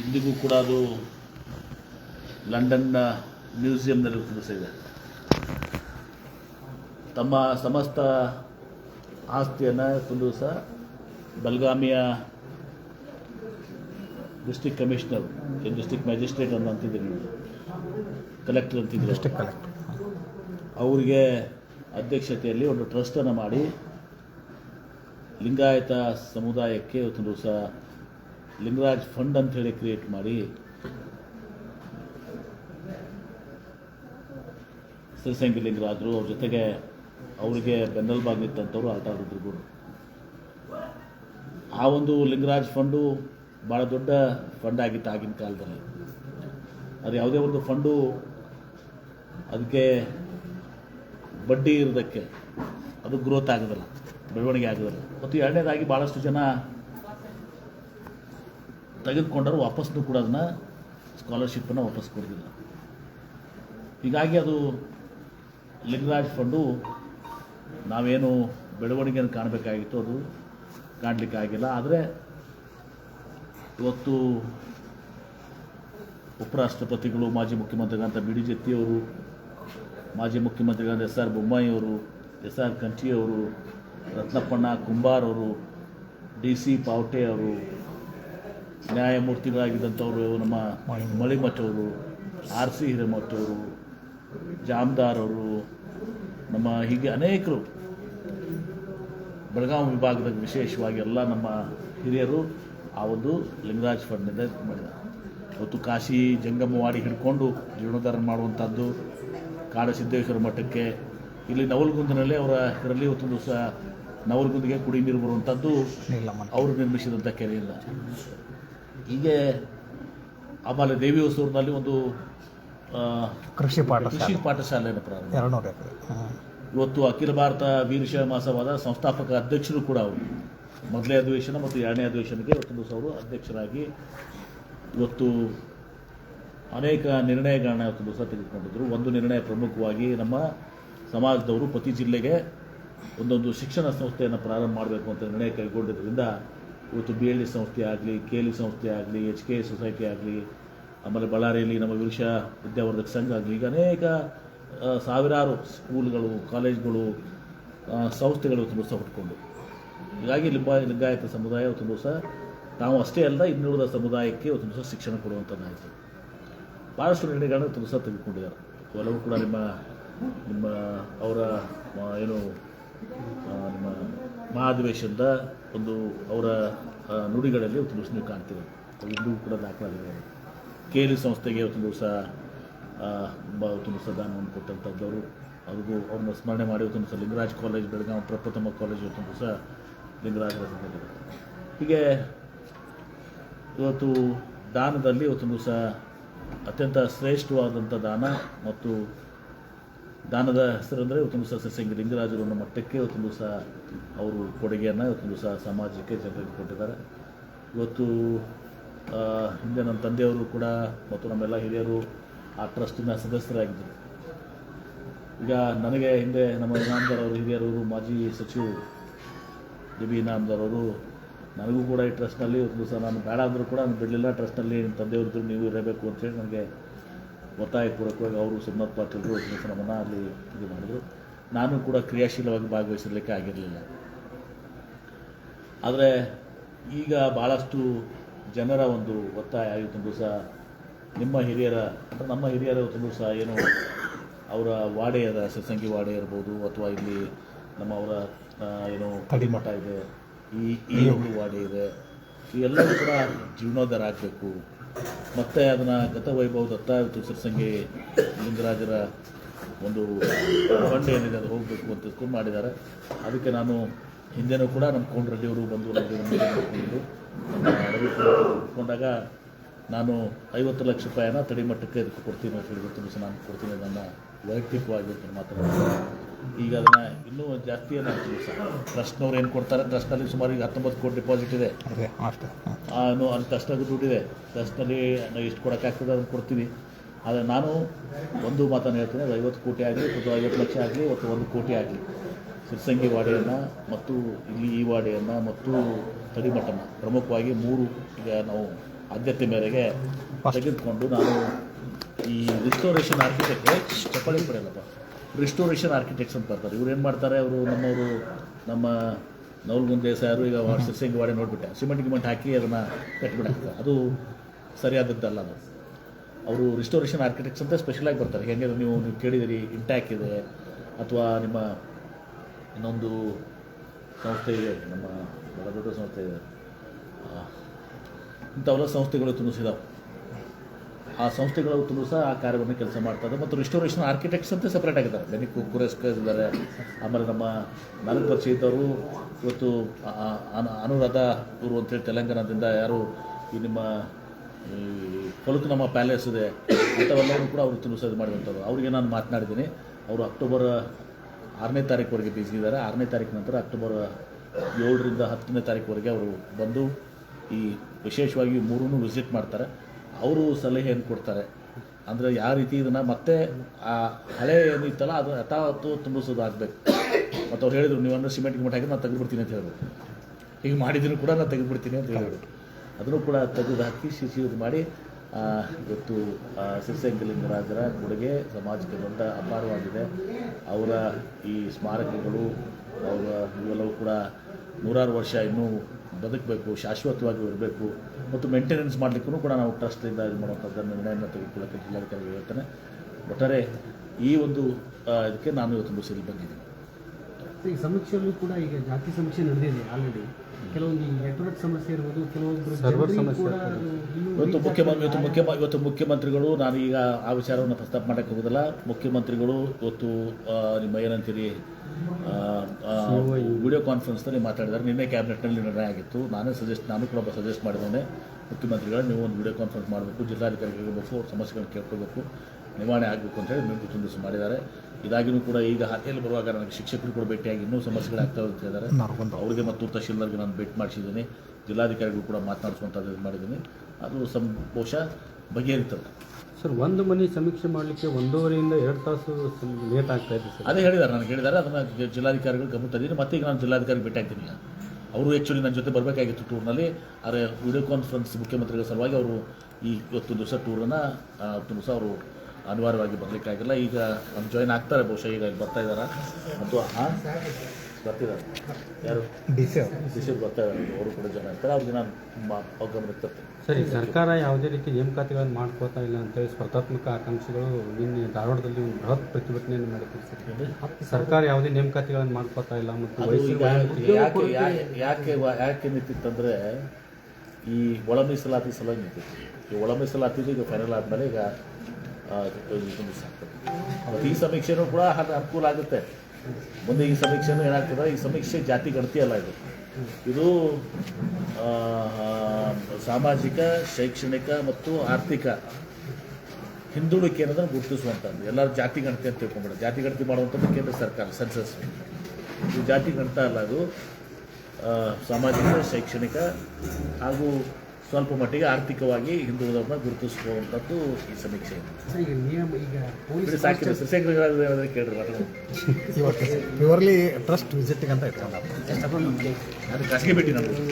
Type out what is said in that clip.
ಇಂದಿಗೂ ಕೂಡ ಅದು ಲಂಡನ್ನ ಮ್ಯೂಸಿಯಂನಲ್ಲಿ ಕೆಲಸ ಇದೆ ತಮ್ಮ ಸಮಸ್ತ ಆಸ್ತಿಯನ್ನು ಕುಂದು ಸಹ ಬೆಳಗಾಮಿಯ ಡಿಸ್ಟಿಕ್ ಕಮಿಷನರ್ ಡಿಸ್ಟಿಕ್ ಮ್ಯಾಜಿಸ್ಟ್ರೇಟ್ ಅನ್ನು ಅಂತಿದ್ದೀರಿ ನೀವು ಕಲೆಕ್ಟರ್ ಅಂತಿದ್ದೀರಿ ಡಿಸ್ಟಿಕ್ ಕಲೆಕ್ಟರ್. ಅವರಿಗೆ ಅಧ್ಯಕ್ಷತೆಯಲ್ಲಿ ಒಂದು ಟ್ರಸ್ಟನ್ನು ಮಾಡಿ ಲಿಂಗಾಯತ ಸಮುದಾಯಕ್ಕೆ ಇವತ್ತು ದಿವಸ ಲಿಂಗರಾಜ್ ಫಂಡ್ ಅಂತ ಹೇಳಿ ಕ್ರಿಯೇಟ್ ಮಾಡಿ. ಸಿರಿಸಂಗಿ ಲಿಂಗರಾಜರು ಅವ್ರ ಜೊತೆಗೆ ಅವರಿಗೆ ಬೆನ್ನೆಲುಬಾಗಿ ನಿಂತಂಥವ್ರು ಆಟ ಆ ಒಂದು ಲಿಂಗರಾಜ್ ಫಂಡು ಭಾಳ ದೊಡ್ಡ ಫಂಡ್ ಆಗಿತ್ತು ಆಗಿನ ಕಾಲದಲ್ಲಿ. ಅದು ಯಾವುದೇ ಒಂದು ಫಂಡು ಅದಕ್ಕೆ ಬಡ್ಡಿ ಇರೋದಕ್ಕೆ ಅದು ಗ್ರೋತ್ ಆಗೋದಿಲ್ಲ, ಬೆಳವಣಿಗೆ ಆಗೋದಿಲ್ಲ. ಮತ್ತು ಎರಡನೇದಾಗಿ ಭಾಳಷ್ಟು ಜನ ತೆಗೆದುಕೊಂಡರು ವಾಪಸ್ಸು ಕೂಡ ಅದನ್ನು ಸ್ಕಾಲರ್ಶಿಪ್ಪನ್ನು ವಾಪಸ್ ಕೊಡಲಿಲ್ಲ ಹೀಗಾಗಿ ಅದು ಲಿಂಗರಾಜ್ ಫಂಡು ನಾವೇನು ಬೆಳವಣಿಗೆಯನ್ನು ಕಾಣಬೇಕಾಗಿತ್ತು, ಅದು ಕಾಣಲಿಕ್ಕಾಗಿಲ್ಲ ಆದರೆ ಇವತ್ತು ಉಪರಾಷ್ಟ್ರಪತಿಗಳು, ಮಾಜಿ ಮುಖ್ಯಮಂತ್ರಿಗಳಂತ ಬಿ ಡಿ ಜೆತ್ತಿಯವರು ಮಾಜಿ ಮುಖ್ಯಮಂತ್ರಿಗಳಂತ ಎಸ್ ಆರ್ ಬೊಮ್ಮಾಯಿಯವರು ಎಸ್ ಆರ್ ಕಂಠಿಯವರು ರತ್ನಪ್ಪಣ್ಣ ಕುಂಬಾರ್ ಅವರು, ಡಿ ಸಿ ಪಾವಟೆ ಅವರು ನ್ಯಾಯಮೂರ್ತಿಗಳಾಗಿದ್ದಂಥವರು ನಮ್ಮ ಮಳಿಮಠವರು ಆರ್ ಸಿ ಹಿರೇಮಠವರು ಜಾಮದಾರ್ ಅವರು ನಮ್ಮ ಹೀಗೆ ಅನೇಕರು. ಬೆಳಗಾವಿ ವಿಭಾಗದ ವಿಶೇಷವಾಗಿ ಎಲ್ಲ ನಮ್ಮ ಹಿರಿಯರು ಆ ಒಂದು ಲಿಂಗರಾಜ್ ಫಂಡ್ನಿಂದ ಮಾಡಿದ್ದಾರೆ. ಇವತ್ತು ಕಾಶಿ ಜಂಗಮವಾಡಿ ಹಿಡ್ಕೊಂಡು ಜೀರ್ಣೋದ್ಧಾರ ಮಾಡುವಂಥದ್ದು ಕಾಡಸಿದ್ದೇಶ್ವರ ಮಠಕ್ಕೆ. ಇಲ್ಲಿ ನವಲ್ಗುಂದಿನಲ್ಲಿ ಅವರ ಇದರಲ್ಲಿ ಇವತ್ತು ದಿವಸ ನವಲ್ಗುಂದಿಗೆ ಕುಡಿ ನೀರು ಬರುವಂಥದ್ದು ಅವರು ನಿರ್ಮಿಸಿದಂಥ ಕೆರೆಯಿಂದ. ಹೀಗೆ ಆಮೇಲೆ ದೇವಿ ಹೊಸೂರಿನಲ್ಲಿ ಒಂದು ಕೃಷಿ ಪಾಠ ಕೃಷಿ ಪಾಠಶಾಲೆಯನ್ನು ಪ್ರಾರಂಭ ಎಕರೆ ಇವತ್ತು ಅಖಿಲ ಭಾರತ ವೀರಶೈವ ಮಾಸವಾದ ಸಂಸ್ಥಾಪಕ ಅಧ್ಯಕ್ಷರು ಕೂಡ ಅವರು. ಮೊದಲೇ ಅಧಿವೇಶನ ಮತ್ತು ಎರಡನೇ ಅಧಿವೇಶನಕ್ಕೆ ಇವತ್ತು ದಿವಸ ಅವರು ಅಧ್ಯಕ್ಷರಾಗಿ ಇವತ್ತು ಅನೇಕ ನಿರ್ಣಯಗಳನ್ನ ಇವತ್ತು ದಿವಸ ತೆಗೆದುಕೊಂಡಿದ್ದರು ಒಂದು ನಿರ್ಣಯ ಪ್ರಮುಖವಾಗಿ ನಮ್ಮ ಸಮಾಜದವರು ಪ್ರತಿ ಜಿಲ್ಲೆಗೆ ಒಂದೊಂದು ಶಿಕ್ಷಣ ಸಂಸ್ಥೆಯನ್ನು ಪ್ರಾರಂಭ ಮಾಡಬೇಕು ಅಂತ ನಿರ್ಣಯ ಕೈಗೊಂಡಿದ್ದರಿಂದ ಇವತ್ತು ಬಿ ಎಲ್ ಡಿ ಸಂಸ್ಥೆ ಆಗಲಿ, ಕೆ ಎಲ್ ಸಂಸ್ಥೆ ಆಗಲಿ, ಎಚ್ ಕೆ ಸೊಸೈಟಿ ಆಗಲಿ, ಆಮೇಲೆ ಬಳ್ಳಾರಿಯಲ್ಲಿ ನಮ್ಮ ವಿರುಷ ವಿದ್ಯಾವರ್ಧಕ ಸಂಘ ಆಗಲಿ, ಈಗ ಅನೇಕ ಸಾವಿರಾರು ಸ್ಕೂಲ್ಗಳು, ಕಾಲೇಜ್ಗಳು ಸಂಸ್ಥೆಗಳು ತುಂಬ ದಿವಸ ಹುಟ್ಕೊಂಡು. ಹೀಗಾಗಿ ಲಿಂಬ ಲಿಂಗಾಯತ ಸಮುದಾಯ ತುಂಬ ದಿವಸ ನಾವು ಅಷ್ಟೇ ಅಲ್ಲ, ಇನ್ನುಳಿದ ಸಮುದಾಯಕ್ಕೆ ಇವತ್ತು ದಿವಸ ಶಿಕ್ಷಣ ಕೊಡುವಂಥದ್ದಾಯಿತು. ಭಾಳಷ್ಟು ನಿರ್ಣಯಗಳನ್ನು ತುಂಬ ದಿವಸ ತೆಗೆದುಕೊಂಡಿದ್ದಾರೆ. ಅವೆಲ್ಲವೂ ಕೂಡ ನಿಮ್ಮ ನಿಮ್ಮ ಅವರ ಏನು ನಿಮ್ಮ ಮಹಾಧಿವೇಶನದ ಒಂದು ಅವರ ನುಡಿಗಳಲ್ಲಿ ಒಂದು ದಿವಸ ನೀವು ಕಾಣ್ತೀವಿ ಅವು ಕೂಡ ದಾಖಲಾಗಿದೆ. ಕೆ ಎಲ್ ಸಂಸ್ಥೆಗೆ ಒಂದು ದಿವಸ ಒಂದು ದಿವಸ ದಾನವನ್ನು ಕೊಟ್ಟಂಥದ್ದವರು ಅವ್ರಿಗೂ ಅವ್ರನ್ನ ಸ್ಮರಣೆ ಮಾಡಿ ಒಂದು ದಿವಸ ಲಿಂಗರಾಜ್ ಕಾಲೇಜ್ ಬೆಳಗಾವಿ ಪ್ರಪ್ರಥಮ ಕಾಲೇಜ್ ಒಂದು ದಿವಸ ಲಿಂಗರಾಜ್ ಹೀಗೆ ಇವತ್ತು ದಾನದಲ್ಲಿ ಒಂದು ದಿವಸ ಅತ್ಯಂತ ಶ್ರೇಷ್ಠವಾದಂಥ ದಾನ ಮತ್ತು ದಾನದ ಹೆಸರಂದರೆ ಇವತ್ತೊಂದು ದಿವಸ ಸಸ್ಯ ಲಿಂಗರಾಜರು ಅನ್ನೋ ಮಟ್ಟಕ್ಕೆ ಇವತ್ತೊಂದು ದಿವಸ ಅವರು ಕೊಡುಗೆಯನ್ನು ಇವತ್ತೊಂದು ದಿವಸ ಸಮಾಜಕ್ಕೆ ಜನರಿಗೆ ಕೊಟ್ಟಿದ್ದಾರೆ. ಇವತ್ತು ಹಿಂದೆ ನನ್ನ ತಂದೆಯವರು ಕೂಡ ಮತ್ತು ನಮ್ಮೆಲ್ಲ ಹಿರಿಯರು ಆ ಟ್ರಸ್ಟಿನ ಸದಸ್ಯರಾಗಿದ್ದರು ಈಗ ನನಗೆ ಹಿಂದೆ ನಮ್ಮ ಇನಾಮದಾರ್ ಅವರು ಹಿರಿಯರು, ಮಾಜಿ ಸಚಿವರು ಡಿ ಬಿ ಇನಾಮದಾರ್ ಅವರು, ನನಗೂ ಕೂಡ ಈ ಟ್ರಸ್ಟ್ನಲ್ಲಿ ಒಂದು ದಿವಸ ನಾನು ಬೇಡ ಅಂದರೂ ಕೂಡ ನಾನು ಬಿಡಲಿಲ್ಲ ಟ್ರಸ್ಟ್ನಲ್ಲಿ ನಿಮ್ಮ ತಂದೆಯವ್ರದ್ದು ನೀವು ಇರಬೇಕು ಅಂತೇಳಿ ನನಗೆ ಒತ್ತಾಯಪೂರ್ವಕವಾಗಿ ಅವರು ಸಿಮ್ಮತ್ ಪಾಟೀಲರು ನಮ್ಮನ್ನು ಅಲ್ಲಿ ಇದು ಮಾಡಿದರು. ನಾನು ಕೂಡ ಕ್ರಿಯಾಶೀಲವಾಗಿ ಭಾಗವಹಿಸಲಿಕ್ಕೆ ಆಗಿರಲಿಲ್ಲ. ಆದರೆ ಈಗ ಭಾಳಷ್ಟು ಜನರ ಒಂದು ಒತ್ತಾಯ ಇವತ್ತೊಂದು ದಿವಸ ನಿಮ್ಮ ಹಿರಿಯರ ಅಂದರೆ ನಮ್ಮ ಹಿರಿಯರ ಇವತ್ತೊಂದು ದಿವಸ ಏನು ಅವರ ವಾಡೆಯರ ಸತ್ಸಂಗಿ ವಾಡೆ ಇರ್ಬೋದು ಅಥವಾ ಇಲ್ಲಿ ನಮ್ಮ ಅವರ ಏನು ಕಡಿಮಠ ಇದೆ ಈ ಈ ಒಂದು ವಾಡೆ ಇದೆ. ಇವೆಲ್ಲವೂ ಕೂಡ ಜೀವನೋದ್ಧಾರ ಆಗಬೇಕು. ಮತ್ತು ಅದನ್ನು ಗತವೈಭವ ದತ್ತ ಇವತ್ತು ಸತ್ಸಂಗಿ ಲಿಂಗರಾಜರ ಒಂದು ಫಂಡ್ ಏನಿದೆ, ಅದು ಹೋಗಬೇಕು ಅಂತ ತಿಳ್ಕೊಂಡು ಮಾಡಿದ್ದಾರೆ. ಅದಕ್ಕೆ ನಾನು ಹಿಂದೆನೂ ಕೂಡ ನಮ್ಮ ಕೋನ್ ರೆಡ್ಡಿಯವರು ಬಂದು ನಮಗೆ ನಾನು ಐವತ್ತು ಲಕ್ಷ ರೂಪಾಯಿನ ತಡಿಮಟ್ಟಕ್ಕೆ ಇದಕ್ಕೆ ಕೊಡ್ತೀನಿ ಅಂತ ಹೇಳಿ ನಾನು ಕೊಡ್ತೀನಿ ನನ್ನ ವೈಯಕ್ತಿಕವಾಗಿ ಅಂತ ಮಾತಾಡ್ತೀನಿ ಈಗ ಅದನ್ನು ಇನ್ನೂ ಜಾಸ್ತಿ ಏನಾಗ್ತೀವಿ ಸರ್. ಟ್ರಸ್ಟ್ನವ್ರು ಏನು ಕೊಡ್ತಾರೆ? ಟ್ರಸ್ಟ್ನಲ್ಲಿ ಸುಮಾರು ಈಗ ಹತ್ತೊಂಬತ್ತು ಕೋಟಿ ಡಿಪಾಸಿಟ್ ಇದೆ. ಅದು ಅಷ್ಟೇ. ಅಲ್ಲಿ ಟ್ರಸ್ಟಾಗಿ ದುಡ್ಡಿದೆ ಟ್ರಸ್ಟ್ನಲ್ಲಿ ನಾವು ಎಷ್ಟು ಕೊಡೋಕ್ಕಾಗ್ತದೆ ಅದನ್ನು ಕೊಡ್ತೀನಿ. ಆದರೆ ನಾನು ಒಂದು ಮಾತನ್ನು ಹೇಳ್ತೀನಿ ಅದು ಐವತ್ತು ಕೋಟಿ ಆಗಲಿ ಅಥವಾ ಐವತ್ತು ಲಕ್ಷ ಆಗಲಿ ಅಥವಾ ಒಂದು ಕೋಟಿ ಆಗಲಿ. ಸಿರ್ಸಂಗಿ ವಾಡೆಯನ್ನು ಮತ್ತು ಇಲ್ಲಿ ಈ ವಾಡೆಯನ್ನು ಮತ್ತು ತಡಿಮಠನ ಪ್ರಮುಖವಾಗಿ ಮೂರು ಈಗ ನಾವು ಆದ್ಯತೆ ಮೇರೆಗೆ. ತೆಗೆದುಕೊಂಡು ನಾನು ಈ ರಿಸ್ಟೋರೇಷನ್ ಆರ್ಕಿಟೆಕ್ಟ್ ಚಪ್ಪಳಿ ಪಡೆಯಲ್ಲಪ್ಪ ರಿಸ್ಟೋರೇಷನ್ ಆರ್ಕಿಟೆಕ್ಟ್ಸ್ ಅಂತ ಬರ್ತಾರೆ. ಇವ್ರು ಏನು ಮಾಡ್ತಾರೆ ಅವರು ನಮ್ಮವರು ನಮ್ಮ ನವಲ್ಗುಂದೆ ಸಾರು ಈಗ ಸಿಂಗ್ ವಾಡೆ ನೋಡಿಬಿಟ್ಟೆ. ಸಿಮೆಂಟ್ ಗಿಮೆಂಟ್ ಹಾಕಿ ಅದನ್ನು ಕಟ್ಟಿಬಿಡಾಕ್ತಾರೆ ಅದು ಸರಿಯಾದದ್ದಲ್ಲ ಅದು. ಅವರು ರಿಸ್ಟೋರೇಷನ್ ಆರ್ಕಿಟೆಕ್ಟ್ಸ್ ಅಂತ ಸ್ಪೆಷಲಾಗಿ ಬರ್ತಾರೆ. ಹೆಂಗೆ ನೀವು ನೀವು ಕೇಳಿದಿರಿ ಇಂಟ್ಯಾಕ್ ಇದೆ. ಅಥವಾ ನಿಮ್ಮ ಇನ್ನೊಂದು ಸಂಸ್ಥೆ ಇದೆ ನಮ್ಮ ಬಹಳ ದೊಡ್ಡ ಸಂಸ್ಥೆ ಇದೆ. ಇಂಥವೆಲ್ಲ ಸಂಸ್ಥೆಗಳು ತುಂಬಿಸಿದಾವೆ. ಆ ಸಂಸ್ಥೆಗಳು ತುಳು ಸಹ ಆ ಕಾರ್ಯವನ್ನು ಕೆಲಸ ಮಾಡ್ತಾರೆ. ಮತ್ತು ರಿಸ್ಟೋರೇಷನ್ ಆರ್ಕಿಟೆಕ್ಟ್ಸ್ ಅಂತ ಸಪ್ರೇಟ್ ಆಗಿದ್ದಾರೆ. ಬೆನಿ ಕುರೇಸ್ಕರ್ ಇದ್ದಾರೆ. ಆಮೇಲೆ ನಮ್ಮ ನನಗೆ ಪರಿಚಯ ಇದ್ದವರು ಇವತ್ತು ಅನುರಾಧ ಇವರು ಅಂತೇಳಿ ತೆಲಂಗಾಣದಿಂದ ಯಾರು ಈ ನಿಮ್ಮ ಕೊಲುಕು ನಮ್ಮ ಪ್ಯಾಲೇಸ್ ಇದೆ ಅಂಥವೆಲ್ಲವೂ ಕೂಡ ಅವರು ತುಳುಸೋದು ಮಾಡಿದಂಥವ್ರು. ಅವರಿಗೆ ನಾನು ಮಾತನಾಡಿದ್ದೀನಿ. ಅವರು ಅಕ್ಟೋಬರ್ ಆರನೇ ತಾರೀಕುವರೆಗೆ ಇದ್ದಾರೆ. ಆರನೇ ತಾರೀಕು ನಂತರ ಅಕ್ಟೋಬರ್ ಏಳರಿಂದ ಹತ್ತನೇ ತಾರೀಕುವರೆಗೆ ಅವರು ಬಂದು ಈ ವಿಶೇಷವಾಗಿ ಮೂರೂ ವಿಸಿಟ್ ಮಾಡ್ತಾರೆ. ಅವರು ಸಲಹೆಯನ್ನು ಕೊಡ್ತಾರೆ. ಅಂದರೆ ಯಾವ ರೀತಿ ಇದನ್ನು ಮತ್ತೆ ಆ ಹಳೆ ಏನಿತ್ತಲ್ಲ ಅದು ಯಥಾವತ್ತು ತುಂಬಿಸೋದು ಆಗಬೇಕು ಮತ್ತು ಅವ್ರು ಹೇಳಿದರು ನೀವು ಅಂದ್ರೆ ಸಿಮೆಂಟ್ ಗಿಮೆಂಟ್ ಹಾಕಿ ನಾನು ತೆಗೆದುಬಿಡ್ತೀನಿ ಅಂತ ಹೇಳಿದ್ರು. ಈಗ ಮಾಡಿದ್ರು ಕೂಡ ನಾನು ತೆಗೆದುಬಿಡ್ತೀನಿ ಅಂತ ಹೇಳಿದ್ರು. ಅದನ್ನು ಕೂಡ ತೆಗೆದು ಹಾಕಿ ಇದು ಮಾಡಿ ಇವತ್ತು ಆ, ಸಿರಿಸಂಗಲಿಂಗರಾಜರ ಕೊಡುಗೆ ಸಮಾಜಕ್ಕೆ ದೊಡ್ಡ ಅಪಾರವಾಗಿದೆ. ಅವರ ಈ ಸ್ಮಾರಕಗಳು ಅವರ ಇವೆಲ್ಲವೂ ಕೂಡ ನೂರಾರು ವರ್ಷ ಇನ್ನೂ ಬದುಕಬೇಕು, ಶಾಶ್ವತವಾಗಿ ಇರಬೇಕು ಮತ್ತು ಮೇಂಟೆನೆನ್ಸ್ ಮಾಡಲಿಕ್ಕೂ ಕೂಡ ನಾವು ಟ್ರಸ್ಟಿಂದ ಇದು ಮಾಡುವಂಥದ್ದನ್ನು ನಿರ್ಣಯವನ್ನು ತೆಗೆದುಕೊಳ್ಳೋಕ್ಕೆ ಜಿಲ್ಲಾಧಿಕಾರಿಗಳು ಹೇಳ್ತೇನೆ ಒಟ್ಟಾರೆ ಈ ಒಂದು ಇದಕ್ಕೆ ನಾನು ಇವತ್ತು ಸರಿ ಬಂದಿದ್ದೀನಿ. ಈ ಸಮೀಕ್ಷೆಯಲ್ಲೂ ಕೂಡ ಈಗ ಜಾತಿ ಸಮೀಕ್ಷೆ ನಡೆದಿದೆ ಆಲ್ರೆಡಿ ಕೆಲವೊಂದು ಈ ನೆಟ್ವರ್ಕ್ ಸಮಸ್ಯೆ ಇರ್ಬೋದು ಇವತ್ತು ಮುಖ್ಯಮಂತ್ರಿ ಇವತ್ತು ಮುಖ್ಯ ಇವತ್ತು ಮುಖ್ಯಮಂತ್ರಿಗಳು ನಾನು ಈಗ ಆ ವಿಚಾರವನ್ನು ಪ್ರಸ್ತಾಪ ಮಾಡಕ್ಕೆ ಹೋಗೋದಿಲ್ಲ. ಮುಖ್ಯಮಂತ್ರಿಗಳು ಇವತ್ತು ಆ, ನಿಮ್ಮ ಏನಂತೀರಿ ವಿಡಿಯೋ ಕಾನ್ಫರೆನ್ಸ್ನಲ್ಲಿ ಮಾತಾಡಿದ್ದಾರೆ. ನಿನ್ನೆ ಕ್ಯಾಬಿನೆಟ್ನಲ್ಲಿ ನಿರ್ಣಯ ಆಗಿತ್ತು. ನಾನೇ ಸಜೆಸ್ಟ್ ನಾನು ಕೂಡ ಸಜೆಸ್ಟ್ ಮಾಡಿದ್ದೇನೆ. ಮುಖ್ಯಮಂತ್ರಿಗಳ ನೀವು ಒಂದು ವಿಡಿಯೋ ಕಾನ್ಫರೆನ್ಸ್ ಮಾಡಬೇಕು ಜಿಲ್ಲಾಧಿಕಾರಿಗಳು ಸಮಸ್ಯೆಗಳನ್ನು ಅವ್ರ ಸಮಸ್ಯೆಗಳನ್ನ ಕೇಳ್ಕೋಬೇಕು ನಿವಾರಣೆ ಆಗಬೇಕು ಅಂತ ಹೇಳಿ ತುಂಬಿಸಿ ಮಾಡಿದ್ದಾರೆ ಇದಾಗಿನೂ ಕೂಡ ಈಗ ಹಾದಿಯಲ್ಲಿ ಬರುವಾಗ ನನಗೆ ಶಿಕ್ಷಕರು ಕೂಡ ಭೇಟಿಯಾಗಿ ಇನ್ನೂ ಸಮಸ್ಯೆಗಳಾಗ್ತಾ ಇದ್ದಾರೆ ಅವರಿಗೆ ಮತ್ತು ತಹಶೀಲ್ದಾರ್ಗೆ ನಾನು ಭೇಟಿ ಮಾಡಿಸಿದ್ದೀನಿ. ಜಿಲ್ಲಾಧಿಕಾರಿಗಳು ಕೂಡ ಮಾತನಾಡಿಸುವಂಥದ್ದು ಇದು ಮಾಡಿದ್ದೀನಿ. ಅದು ಸಂ ಬಹುಶಃ ಬಗೆಹರಿತದೆ. ಸರ್ ಒಂದು ಮನೆ ಸಮೀಕ್ಷೆ ಮಾಡಲಿಕ್ಕೆ ಒಂದೂವರೆಯಿಂದ ಎರಡು ತಾಸು ಲೇಟ್ ಆಗ್ತಾ ಇದೆ ಸರ್. ಅದೇ ಹೇಳಿದ್ದಾರೆ ನನಗೆ ಹೇಳಿದ್ದಾರೆ. ಅದನ್ನು ಜಿಲ್ಲಾಧಿಕಾರಿಗಳು ಗಮನ ತಂದಿದ್ದೀನಿ. ಮತ್ತೆ ಈಗ ನಾನು ಜಿಲ್ಲಾಧಿಕಾರಿ ಭೇಟಿ ಆಗ್ತೀನಿ. ಅವರು ಆ್ಯಕ್ಚುಲಿ ನನ್ನ ಜೊತೆ ಬರಬೇಕಾಗಿತ್ತು ಟೂರ್ನಲ್ಲಿ. ಆದರೆ ವಿಡಿಯೋ ಕಾನ್ಫರೆನ್ಸ್ ಮುಖ್ಯಮಂತ್ರಿಗಳ ಸಲುವಾಗಿ ಅವರು ಈ ಇವತ್ತು ದಿವಸ ಟೂರನ್ನು ಇವತ್ತು ದಿವಸ ಅವರು ಅನಿವಾರ್ಯವಾಗಿ ಬರಲಿಕ್ಕಾಗಿಲ್ಲ. ಈಗ ನಮ್ಮ ಜಾಯಿನ್ ಆಗ್ತಾರೆ ಬಹುಶಃ ಈಗ ಇಲ್ಲಿ ಬರ್ತಾ ಇದ್ದಾರೆ ಮತ್ತು ಹಾಂ ಬರ್ತಿದ್ದಾರೆ. ಯಾರು? ಡಿ ಸಿ ಅವರು ಸಿ ಬರ್ತಾ ಇದ್ದಾರೆ ಅವರು ಕೂಡ ಜನ ಇರ್ತಾರೆ ಅವ್ರಿಗೆ ನಾನು ತುಂಬ ಅವ್ರ ಸರಿ ಸರ್ಕಾರ ಯಾವುದೇ ರೀತಿ ನೇಮಕಾತಿಗಳನ್ನು ಮಾಡ್ಕೋತಾ ಇಲ್ಲ ಅಂತೇಳಿ ಸ್ಪರ್ಧಾತ್ಮಕ ಆಕಾಂಕ್ಷಿಗಳು ನಿನ್ನೆ ಧಾರವಾಡದಲ್ಲಿ ಒಂದು ಬೃಹತ್ ಪ್ರತಿಭಟನೆಯನ್ನು ಮಾಡಿದ್ರು ಸರ್ ಸರ್ಕಾರ ಯಾವುದೇ ನೇಮಕಾತಿಗಳನ್ನು ಮಾಡ್ಕೋತಾ ಇಲ್ಲ ಮತ್ತು ಯಾಕೆ ಯಾಕೆ ಯಾಕೆ ನಿಂತಿತ್ತಂದ್ರೆ ಈ ಒಳ ಮೀಸಲಾತಿ ಸಲುವಾಗಿ ನಿಂತಿತ್ತು. ಈ ಒಳ ಮೀಸಲಾತಿದು ಈಗ ಫೈನಲ್ ಆದಮೇಲೆ ಈಗ ಈ ಸಮೀಕ್ಷೆನೂ ಕೂಡ ಅನುಕೂಲ ಆಗುತ್ತೆ. ಮುಂದೆ ಈ ಸಮೀಕ್ಷೆನೂ ಏನಾಗ್ತದೆ, ಈ ಸಮೀಕ್ಷೆ ಜಾತಿ ಗಣತಿ ಅಲ್ಲ ಇದು. ಇದು ಸಾಮಾಜಿಕ, ಶೈಕ್ಷಣಿಕ ಮತ್ತು ಆರ್ಥಿಕ ಹಿಂದುಳಿಕೆ ಅನ್ನೋದನ್ನು ಗುರುತಿಸುವಂಥದ್ದು. ಎಲ್ಲರೂ ಜಾತಿ ಗಣತಿ ಅಂತ ತಿಳ್ಕೊಂಡ್ಬಿಡ ಜಾತಿ ಗಣತಿ ಮಾಡುವಂಥದ್ದು ಕೇಂದ್ರ ಸರ್ಕಾರ, ಸೆನ್ಸಸ್. ಇದು ಜಾತಿ ಗಣತ ಅಲ್ಲ ಅದು. ಸಾಮಾಜಿಕ, ಶೈಕ್ಷಣಿಕ ಹಾಗೂ ಸ್ವಲ್ಪ ಮಟ್ಟಿಗೆ ಆರ್ಥಿಕವಾಗಿ ಹಿಂದುಳಿದವ್ರನ್ನ ಗುರುತಿಸುವಂಥದ್ದು ಈ ಸಮೀಕ್ಷೆ. ಪ್ಯೂರ್ಲಿ ಟ್ರಸ್ಟ್ ವಿಸಿಟ್ಗೆ ಅಂತ ಇಟ್ಕೊಂಡು ಅದು ಖಾಸಗಿ ಭೇಟಿ ನಮ್ಮದು